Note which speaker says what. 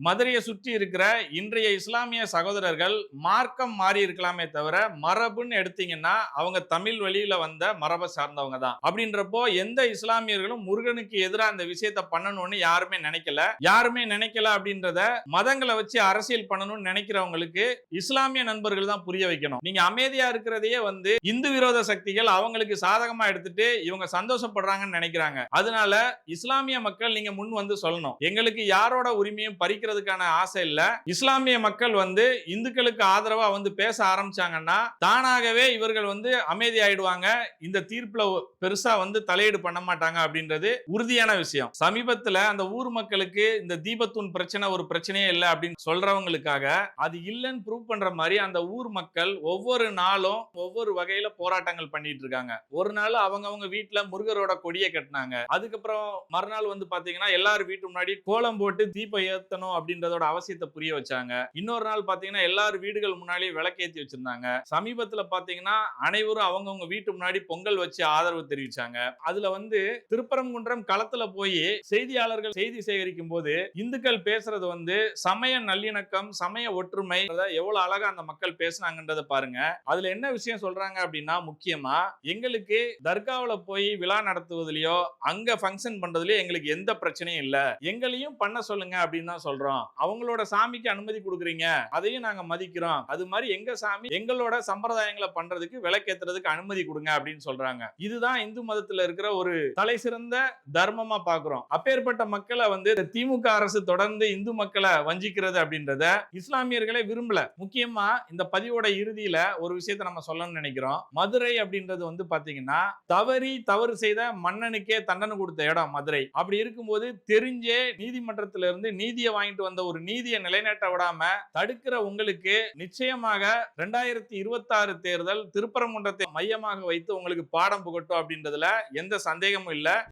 Speaker 1: மதுரையை சுற்றி இருக்கிற இன்றைய இஸ்லாமிய சகோதரர்கள் மார்க்கம் மாறி இருக்கலாமே தவிர மரபுன்னு எடுத்தீங்கன்னா அவங்க தமிழ் வழியில வந்த மரபை சார்ந்தவங்க தான். அப்படின்றப்போ எந்த இஸ்லாமியர்களும் முருகனுக்கு எதிராக அந்த விஷயத்த பண்ணணும்னு யாருமே நினைக்கல. யாருமே நினைக்கல அப்படின்றத மதங்களை வச்சு அரசியல் பண்ணணும்னு நினைக்கிறவங்களுக்கு இஸ்லாமிய நண்பர்கள் தான் புரிய வைக்கணும். நீங்க அமைதியா இருக்கிறதையே வந்து இந்து விரோத சக்திகள் அவங்களுக்கு சாதகமா எடுத்துட்டு இவங்க சந்தோஷப்படுறாங்கன்னு நினைக்கிறாங்க. அதனால இஸ்லாமிய மக்கள் நீங்க முன் வந்து சொல்லணும். எங்களுக்கு யாரோட உரிமையும் இருக்கிறதுக்கான ஆசை இல்ல. இஸ்லாமிய மக்கள் வந்து இந்துக்களுக்கு ஆதரவா வந்து பேச ஆரம்பிச்சாங்கன்னா தானாகவே இவர்கள் வந்து அமைதி ஆயிடுவாங்க இந்த தீர்ப்புல பெருசா வந்து தலையீடு பண்ண மாட்டாங்க அப்படின்றது உறுதியான விஷயம். சமீபத்துல அந்த ஊர் மக்களுக்கு இந்த தீபத்தூன் பிரச்சனை ஒரு பிரச்சனையே இல்லை அப்படின்னு சொல்றவங்களுக்காக அது இல்லைன்னு ப்ரூவ் பண்ற மாதிரி அந்த ஊர் மக்கள் ஒவ்வொரு நாளும் ஒவ்வொரு வகையில போராட்டங்கள் பண்ணிட்டு இருக்காங்க. ஒரு நாள் அவங்க அவங்க வீட்டுல முருகரோட கொடியை கட்டினாங்க. அதுக்கப்புறம் மறுநாள் வந்து பாத்தீங்கன்னா எல்லாரும் வீட்டு முன்னாடி கோலம் போட்டு தீபம் ஏத்தணும் அப்படின்றதோட அவசியத்தை புரிய வச்சாங்க. இன்னொரு நாள் பாத்தீங்கன்னா எல்லாரும் வீடுகள் முன்னாடி விளக்கேத்தி வச்சிருந்தாங்க. சமீபத்துல பாத்தீங்கன்னா அனைவரும் அவங்கவுங்க வீட்டு முன்னாடி பொங்கல் வச்சு ஆதரவு தெரிவிச்சாங்க. அதுல வந்து திருப்பரங்குன்றம் களத்துல போய் செய்தியாளர்கள் செய்தி சேகரிக்கும் போது இந்துக்கள் பேசுறது வந்து சமய நல்லிணக்கம் சமய ஒற்றுமை எவ்வளவு அழகா அந்த மக்கள் பேசுனாங்கன்றத பாருங்க. அதுல என்ன விஷயம் சொல்றாங்க அப்படின்னா முக்கியமா எங்களுக்கு தர்காவுல போய் விழா நடத்துவதிலயோ அங்க ஃபங்க்ஷன் பண்றதுலயோ எங்களுக்கு எந்த பிரச்சனையும் இல்ல. எங்களையும் பண்ண சொல்லுங்க அப்படின்னு தான் சொல்றோம் அவங்களோட சாமிக்கு அனுமதி கொடுக்குறீங்க. அதையும் நாங்க மதிக்கிறோம். அது மாதிரி எங்க சாமி எங்களோட சம்பிரதாயங்களை பண்றதுக்கு விளக்கேத்துறதுக்கு அனுமதி கொடுங்க அப்படின்னு சொல்றாங்க. இதுதான் இந்து மதத்துல இருக்கிற ஒரு தலை சிறந்த தர்மமா பாக்குறோம். அப்பேற்பட்ட மக்களை வந்து திமுக அரசு தொடர்ந்து இந்து மக்களை வஞ்சிக்கிறது அப்படின்றத இஸ்லாமியர்களே விரும்பல. முக்கியமா இந்த பதிவோட இறுதியில ஒரு விஷயத்த நம்ம சொல்லணும்னு நினைக்கிறோம். மதுரை அப்படின்றது வந்து பாத்தீங்கன்னா தவறி தவறு செய்த மன்னனுக்கே தண்டனை கொடுத்த இடம் மதுரை. அப்படி இருக்கும்போது தெரிஞ்சே நீதிமன்றத்திலிருந்து இருந்து வாங்கி வாங்கிட்டு வந்த ஒரு நீதியை நிலைநாட்ட விடாம தடுக்கிற உங்களுக்கு நிச்சயமாக ரெண்டாயிரத்தி இருபத்தி ஆறு தேர்தல் திருப்பரங்குன்றத்தை மையமாக வைத்து உங்களுக்கு பாடம் புகட்டும் அப்படின்றதுல எந்த சந்தேகமும் இல்லை.